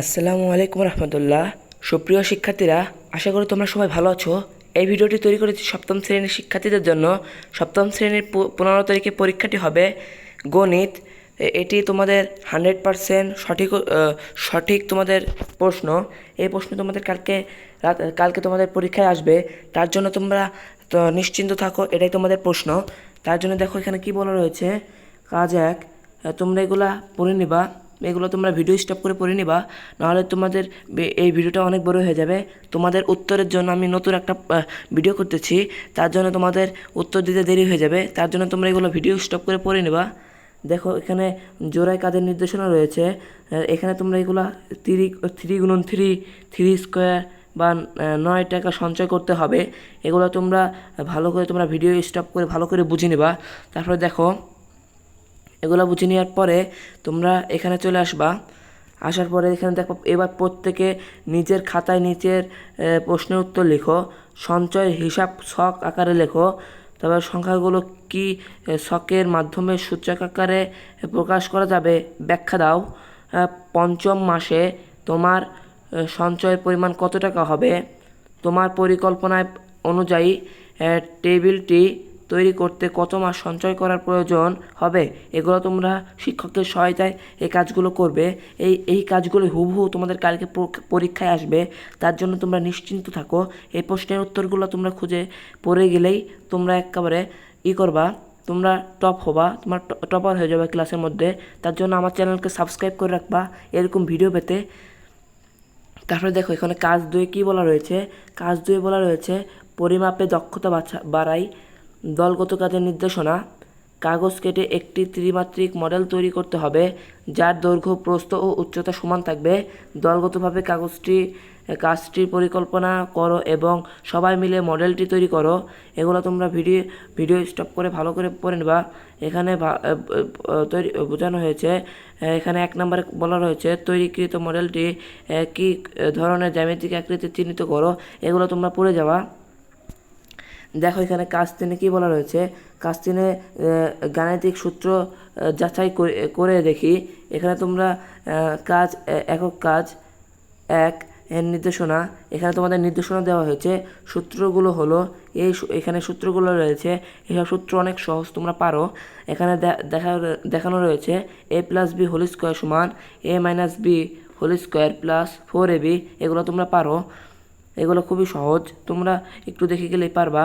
আসসালামু আলাইকুম রহমতুল্লাহ। সুপ্রিয় শিক্ষার্থীরা, আশা করি তোমরা সবাই ভালো আছো। এই ভিডিওটি তৈরি করেছি সপ্তম শ্রেণির শিক্ষার্থীদের জন্য। সপ্তম শ্রেণির পনেরো তারিখে পরীক্ষাটি হবে গণিত। এটি তোমাদের হান্ড্রেড পারসেন্ট সঠিক সঠিক তোমাদের প্রশ্ন। এই প্রশ্ন তোমাদের কালকে রাত, কালকে তোমাদের পরীক্ষায় আসবে। তার জন্য তোমরা তো নিশ্চিন্ত থাকো, এটাই তোমাদের প্রশ্ন। তার জন্য দেখো এখানে কি বলা রয়েছে? কাজ এক তোমরা এগুলা পড়ে নিবা। এগুলো তোমরা ভিডিও স্টপ করে পড়ে নিবা, নাহলে তোমাদের এই ভিডিওটা অনেক বড় হয়ে যাবে। তোমাদের উত্তরের জন্য আমি নতুন একটা ভিডিও করতেছি, তার জন্য তোমাদের উত্তর দিতে দেরি হয়ে যাবে, তার জন্য তোমরা এগুলো ভিডিও স্টপ করে পড়ে নিবা। দেখো, এখানে জোড়ায় কাদের নির্দেশনা রয়েছে এখানে তোমরা এগুলা থ্রি থ্রি গুণন থ্রি থ্রি স্কোয়ার বা নয় টাকা সঞ্চয় করতে হবে। এগুলো তোমরা ভালো করে তোমরা ভিডিও স্টপ করে ভালো করে বুঝে নিবা। তারপরে দেখো এগুলো বুঝে নেওয়ার পরে তোমরা এখানে চলে আসবা। আসার পরে এখানে দেখো, এবার প্রত্যেকে নিজের খাতায় নিচের প্রশ্নের উত্তর লেখো। সঞ্চয়ের হিসাব ছক আকারে লেখো। তারপর সংখ্যাগুলো কি ছকের মাধ্যমে সূচক আকারে প্রকাশ করা যাবে, ব্যাখ্যা দাও। পঞ্চম মাসে তোমার সঞ্চয়ের পরিমাণ কত টাকা হবে? তোমার পরিকল্পনায় অনুযায়ী টেবিলটি তৈরি করতে কত মাস সঞ্চয় করার প্রয়োজন হবে, এগুলো তোমরা শিক্ষকের সহায়তায় এই কাজগুলো করবে। এই এই কাজগুলো হুবহু তোমাদের কালকে পরীক্ষায় আসবে, তার জন্য তোমরা নিশ্চিন্ত থাকো। এই প্রশ্নের উত্তরগুলো তোমরা খুঁজে পড়ে গেলেই তোমরা একেবারে ই করবা, তোমরা টপ হবা, তোমার টপার হয়ে যাবে ক্লাসের মধ্যে। তার জন্য আমার চ্যানেলকে সাবস্ক্রাইব করে রাখবা, এরকম ভিডিও পেতে। তারপরে দেখো, এখানে কাজ দুয়ে কী বলা রয়েছে? কাজ দুয়ে বলা রয়েছে, পরিমাপে দক্ষতা বাড়াই দলগত কাজের নির্দেশনা, কাগজ কেটে একটি ত্রিমাত্রিক মডেল তৈরি করতে হবে, যার দৈর্ঘ্য, প্রস্থ ও উচ্চতা সমান থাকবে। দলগতভাবে কাগজটি কাজটির পরিকল্পনা করো এবং সবাই মিলে মডেলটি তৈরি করো। এগুলো তোমরা ভিডিও ভিডিও স্টপ করে ভালো করে পড়ে নেবা। এখানে তৈরি, বোঝানো হয়েছে এখানে এক নম্বরে বলা রয়েছে, তৈরিকৃত মডেলটি কী ধরনের জ্যামিতিক আকৃতি চিহ্নিত করো, এগুলো তোমরা পড়ে যাওয়া দেখো এখানে কাজ তিনে কী বলা রয়েছে? কাজ গাণিতিক সূত্র যাচাই করে- করে দেখি। এখানে তোমরা কাজ একক কাজ, এক, এর নির্দেশনা। এখানে তোমাদের নির্দেশনা দেওয়া হয়েছে। সূত্রগুলো হলো, এই এখানে সূত্রগুলো রয়েছে। এসব সূত্র অনেক সহজ, তোমরা পারো। এখানে দেখা, দেখানো রয়েছে, A plus B whole square সমান, A minus B whole square plus four A B, এগুলো তোমরা পারো। এগুলো খুবই সহজ। তোমরা একটু দেখে গেলেই পারবা।